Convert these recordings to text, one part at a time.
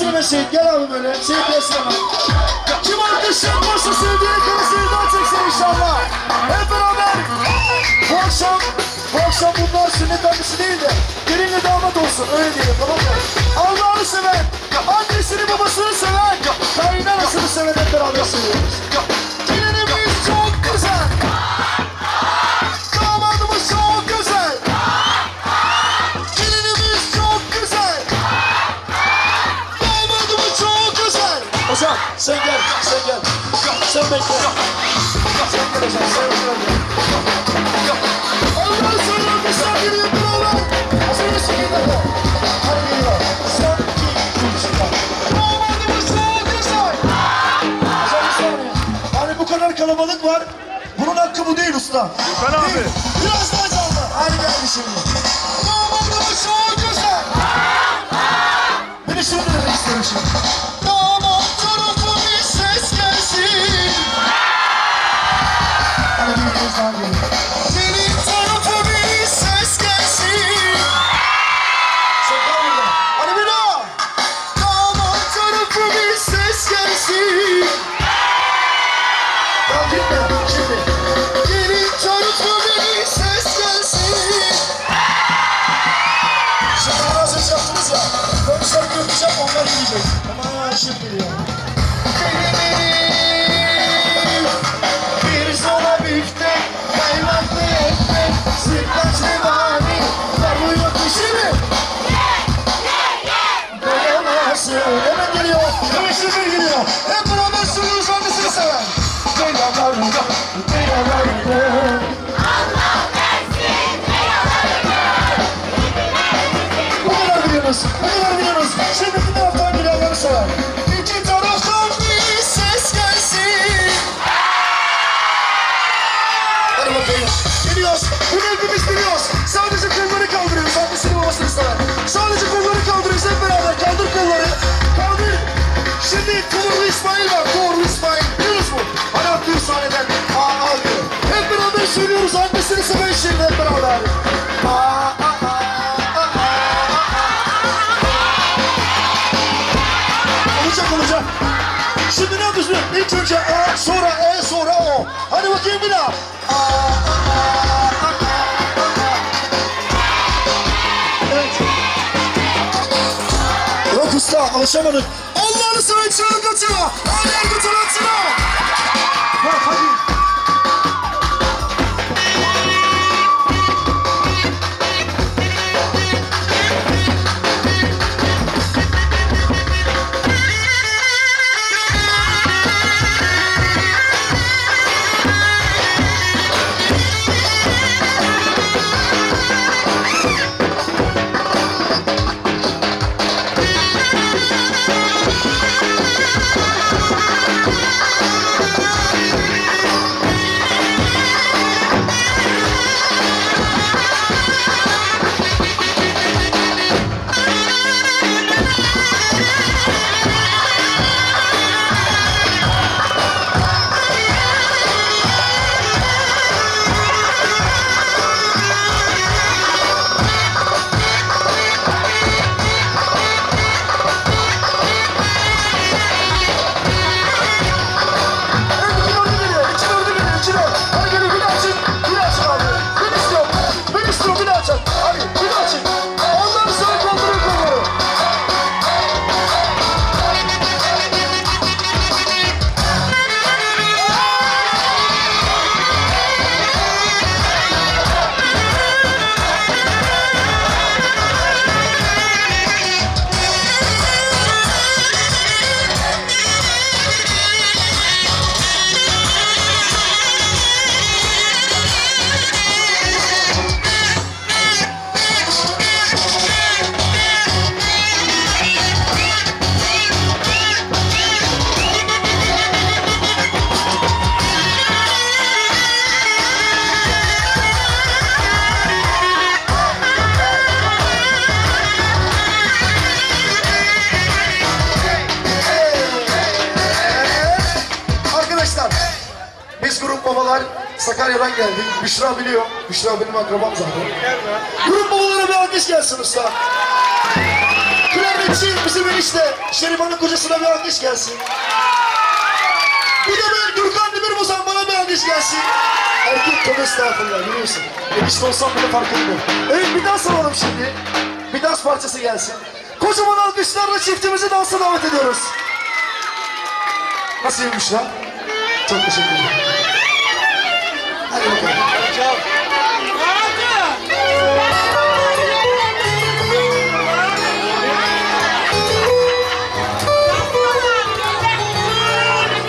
Gel Seyit gel abi böyle. Seyit gelsin hemen. Kim alkış yapmazsa sevdiği karısını daha çeksin inşallah. Hep beraber. Bu akşam, bu akşam bunlar sünnet annesi değil de gelinle damat olsun. Öyle diyelim tamam mı? Allah'ını seven, annesini babasını seven, kaynanasını seven hep beraber seviyoruz. 85 lira. Arkadaşlar sevgili Ondan sonra alkışlar geliyor bravo. Hazır mısın? Hadi geliyor. Son iki kuşlar. Bu kadar kalabalık var. Bunun hakkı bu değil usta. Ben abi. Biraz daha Şimdi Tuğrul İsmail var. Tuğrul İsmail. Biliyoruz mu? Hani aa diyor. Hep beraber söylüyoruz. Annesini seven şimdi hep beraber. Aa. Olacak olacak. Şimdi ne yapıyorsun? İlk önce A, sonra E, sonra O. Hadi bakayım bir daha. A, A, A, A, A, A, A. Evet. Yok usta, alışamadık. Allah'ını seven çığlık Hadi Ergut Anası'na. Bak hadi. Evet, biz grup babalar Sakarya'dan geldik. Büşra biliyor. Büşra benim akrabam zaten. Grup babalara bir alkış gelsin usta. İlerletçi bizim enişte. Şerifan'ın kocasına bir alkış gelsin. Bir de ben Gürkan Demir Bozan bana bir alkış gelsin. Erkek tabi estağfurullah biliyorsun. Enişte olsam bile fark etmiyor. Evet bir dans alalım şimdi. Bir dans parçası gelsin. Kocaman alkışlarla çiftimizi dansa davet ediyoruz. Nasılmış lan? Çok teşekkür ederim. Hadi bakalım.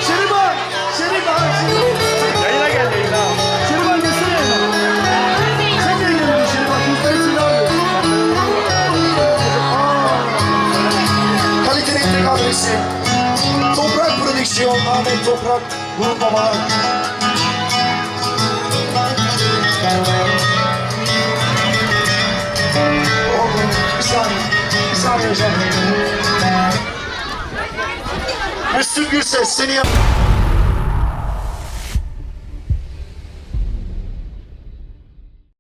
Şeriban! Şeriban! Şeriban! Yayına gel yayına. Şeriban yanıma. Sen de Şeriban. Tek adresi. Toprak Prodüksiyon, Ahmet Toprak, Hocam. Müslüm Gürses, seni yap...